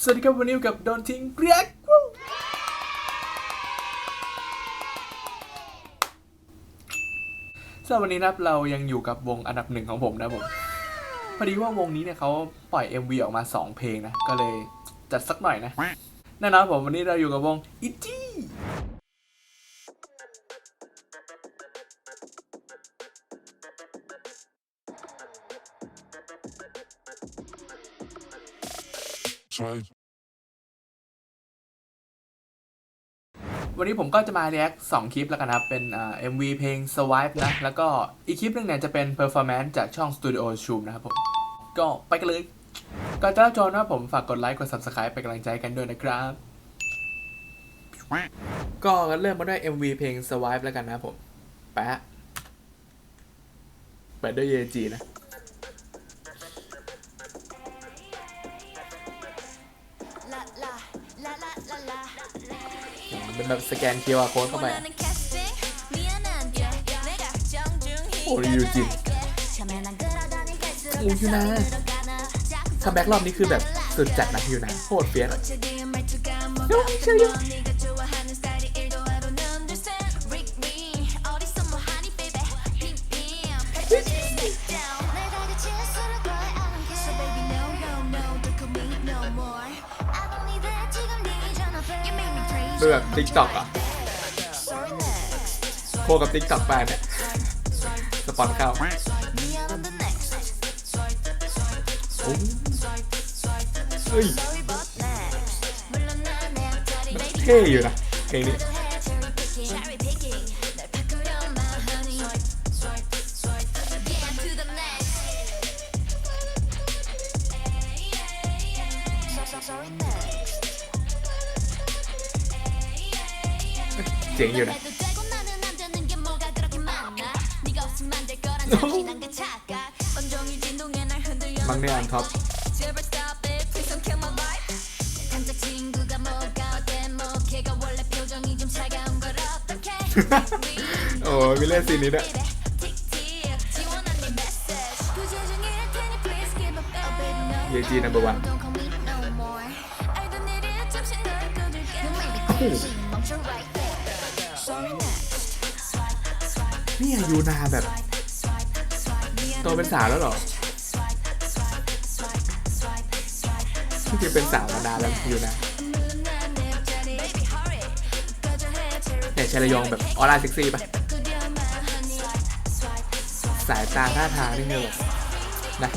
สวัสดีครับวันนี้อยู่กับโดนทิ้งเรียกสำหรับวันนี้นะครับเรายังอยู่กับวงอันดับหนึ่งของผมนะผม พอดีว่าวงนี้เนี่ยเขาปล่อย MV ออกมา 2 เพลงนะ ก็เลยจัดสักหน่อยนะแน่นอนผมวันนี้เราอยู่กับวงอิจี วันนี้ผมก็จะมาเรียก2คลิปแล้วกันนะครับ เป็นเอ่า MV เพลง Swipe นะ แล้วก็อีกคลิปหนึ่งเนี่ยจะเป็น Performance จากช่อง Studio Shoom นะครับผม ก็ไปกันเลยก่อนจะรับชนะผมฝากกดไลค์กด Subscribe เป็นกำลังใจกันด้วยนะครับ ก็เริ่มมาด้วย MV เพลง Swipe แล้วกันนะผม แปะเปิดด้วย YG นะ เป็นแบบสแกน QR code เข้าไปโอ้ยยูจินโอ้ยยูนาคัมแบ็กรอบนี้คือแบบสุดจัดนะยูนาโคตรเฟี้ยน ดูแบบติ๊กต็อกอะโคกับติ๊กต็อกแปเนี่ยสปอนเข้าโอ้เฮ้ยเท่อยู่นะเพลงนี้ เจ๋งอยู่นะมังเนียนท็อปโอ้ยมีเล่นซีนนี้ด้วยเยจีนัมเบอร์วัน นี่ยูนาแบบโตเป็นสาวแล้วเหรอที่จริงเป็นสาวมานานแล้วยูนาแต่ชายระยองแบบออร่าเซ็กซี่ปะสายตาท่าทางนี่คือแบบนะ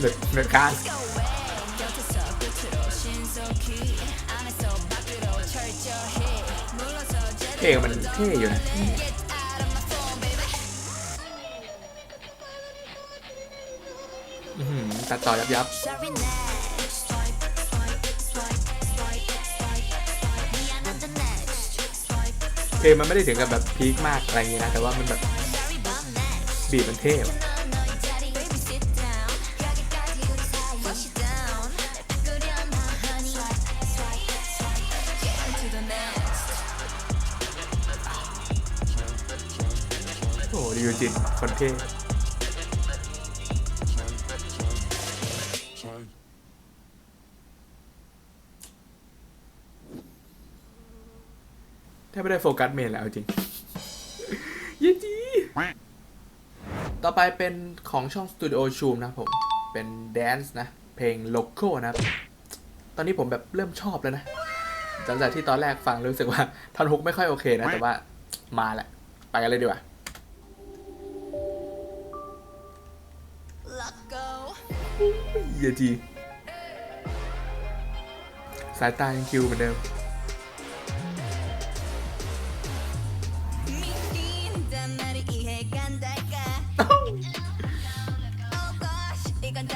เดือดเดือดการเพลงมันเท่อยู่นะอื้อหือตัดต่อยับยับเพลงมันไม่ได้ถึงกับแบบพีคมากอะไรอย่างงี้นะ แต่ว่ามันแบบบีบมันเท่ อ้ดิวจินคนเท่แทบไม่ได้โฟกัสเมนแล้วจริงเยี่จีต่อไปเป็นของช่อง Studio Shoom นะผม เป็นแดนซ์นะ เพลง Loco นะครับตอนนี้ผมแบบเริ่มชอบแล้วนะหลังจากที่ตอนแรกฟังรู้สึกว่าท่อนฮุกไม่ค่อยโอเคนะ แต่ว่ามาแหละ ไปกันเลยดีกว่า เยี่จีสายตายังคิวเหมือนเดิม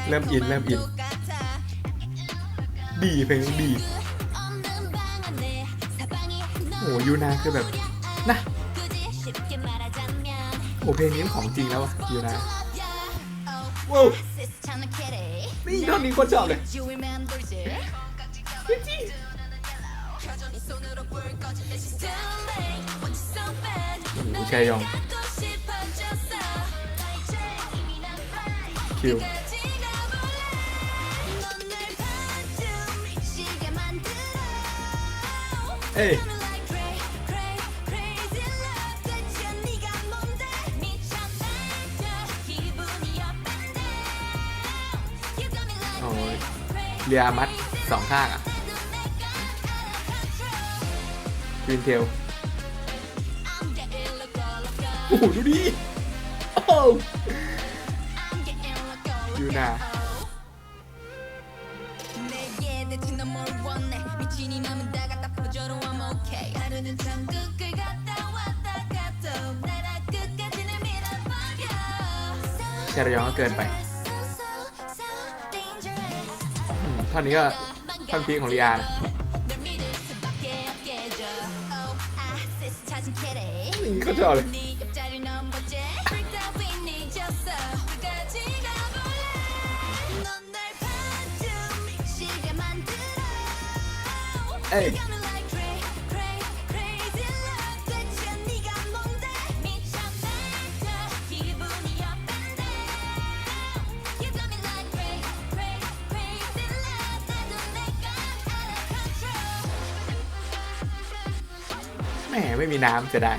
เริ่มอินเริ่มอิน ดีเพลงนี้ดีโอ้ยูนาคือแบบนะโอ้เพลงนี้ของจริงแล้วอะยูนา Wow. Ne iran in kocale. Kecil. 우재영 큐 에이 โอ้ยเรือมัดสองข้างอะวินเทลโอ้โหดูดิโอ้ยูนาชารยองก็เกินไป ท่านี้ก็ท่านพีของลีอานนี่ก็ชอบเลยเอ้ย แหมไม่มีน้ำจะได้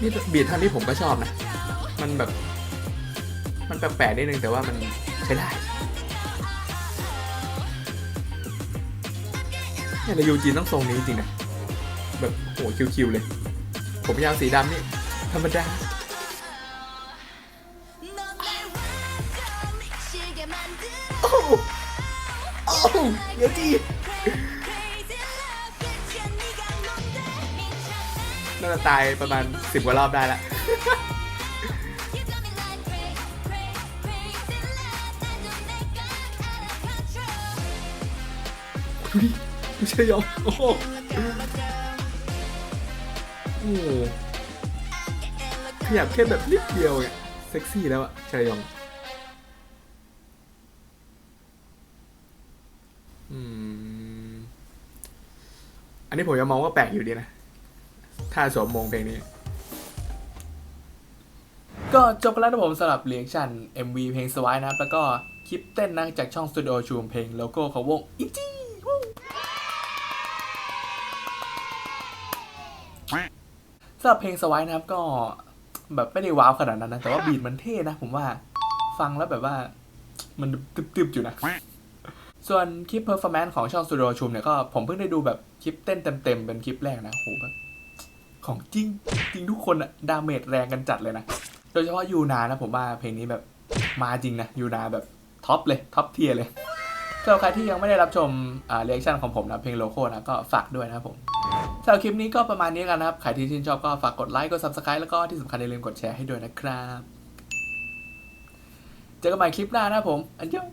นี่บีทท่อนนี้ผมก็ชอบนะ มันแบบ มันแปลกๆนิดนึงแต่ว่ามันใช้ได้เนี่ยในยูจีนต้องทรงนี้จริงนะ แบบโหคิวๆเลย ผมยาวสีดำนี่ ธรรมดา โอ้โอ้เดี๋ยวจีน่าจะตายประมาณสิบกว่ารอบได้ละดูดิดูเชยองโอ้โหขยับแค่แบบนิดเดียวเนี่ยเซ็กซี่แล้วอะชายอง อืม อันนี้ผมยังมองว่าแปลกอยู่ดีนะ ถ้าสวมมงเพลงนี้ ก็จบไปแล้วนะผมสำหรับเรียกชัน MV เพลงสวายนะครับ แล้วก็คลิปเต้นนะจากช่องสตูดิโอชูมเพลงโลโก้ของวงอิจิสำหรับเพลงสวายนะครับก็แบบไม่ได้ว้าวขนาดนั้นนะ แต่ว่าบีทมันเท่นะผมว่า ฟังแล้วแบบว่า มันตึบๆอยู่นะ ส่วนคลิปเพอร์ฟอร์แมนซ์ของช่องสตูดิโอชูมเนี่ยก็ผมเพิ่งได้ดูแบบคลิปเต้นเต็มๆเป็นคลิปแรกนะโหแบบของจริงจริงทุกคนอะดาเมจแรงกันจัดเลยนะ โดยเฉพาะยูนานะผมว่าเพลงนี้แบบมาจริงนะยูนาแบบท็อปเลยท็อปเทียร์เลยสำหรับใครที่ยังไม่ได้รับชมอ่าเรีแอคชั่นของผมนะเพลงโลโก้นะก็ฝากด้วยนะครับผมสำหรับคลิปนี้ก็ประมาณนี้กันนะครับ ใครที่ชื่นชอบก็ฝากกดไลค์กด subscribe แล้วก็ที่สำคัญอย่าลืมกดแชร์ให้ด้วยนะครับ เจอกันใหม่คลิปหน้านะผม อันยอง